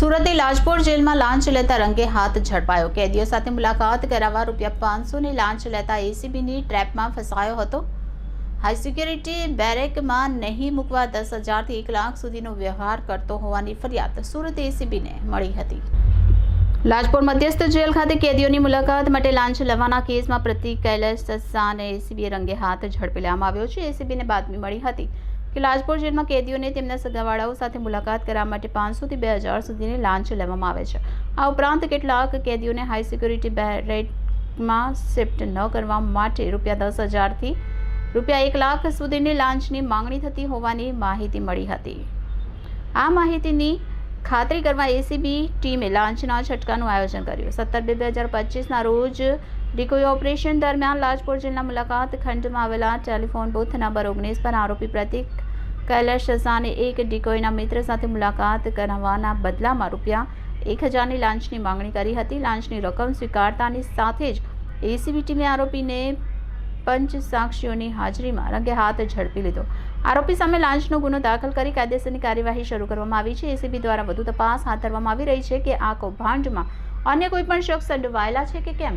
સુરતની લાજપોર જેલમાં લાંચ લેતા રંગે હાથ ઝડપાયો. કેદીઓ સાથે મુલાકાત કરાવવા રૂપિયા પાંચસોની લાંચ લેતા એસીબીની ટ્રેપમાં ફસાયો હતો. હાઈ સિક્યોરિટી બેરેકમાં નહીં મૂકવા દસ હજારથી એક લાખ સુધીનો વ્યવહાર કરતો હોવાની ફરિયાદ સુરત એસીબીને મળી હતી. લાજપોર મધ્યસ્થ જેલ ખાતે કેદીઓની મુલાકાત માટે લાંચ લેવાના કેસમાં પ્રતિક કૈલાશ સસાને એસીબીએ રંગે હાથ ઝડપી લેવામાં આવ્યો છે. એસીબીને બાતમી મળી હતી. કે લાજપોર જેલમાં કેદીઓને તેમના સગાવાળાઓ સાથે મુલાકાત કરવા માટે પાંચસોથી બે હજાર સુધીની લાંચ લેવામાં આવે છે. આ ઉપરાંત કેટલાક કેદીઓને હાઈ સિક્યોરિટી બેરેટમાં શિફ્ટ ન કરવા માટે રૂપિયા દસ હજારથી રૂપિયા એક લાખ સુધીની લાંચની માંગણી થતી હોવાની માહિતી મળી હતી. આ માહિતીની ખાતરી કરવા એસીબી ટીમે લાંચના છટકાનું આયોજન કર્યું. સત્તર બે બે હજાર પચીસના રોજ ડિકોઈ ઓપરેશન દરમિયાન લાજપોર જિલ્લા મુલાકાત ખંડમાં આવેલા ટેલિફોન બુથ નંબર ઓગણીસ પર આરોપી પ્રતિક કૈલાશ સસાને એક ડિકોઈના મિત્ર સાથે મુલાકાત કરાવવાના બદલામાં રૂપિયા એક હજારની લાંચની માંગણી કરી હતી. લાંચની રકમ સ્વીકારતાની સાથે જ એસીબી ટીમે આરોપીને પંચ સાક્ષીઓની હાજરીમાં રંગે હાથ ઝડપી લીધો. આરોપી સામે લાંચનો ગુનો દાખલ કરી કાયદેસરની કાર્યવાહી શરૂ કરવામાં આવી છે. એસીબી દ્વારા વધુ તપાસ હાથ ધરવામાં આવી રહી છે કે આ કૌભાંડમાં અન્ય કોઈ પણ શખ્સ સંડવાયેલા છે કે કેમ?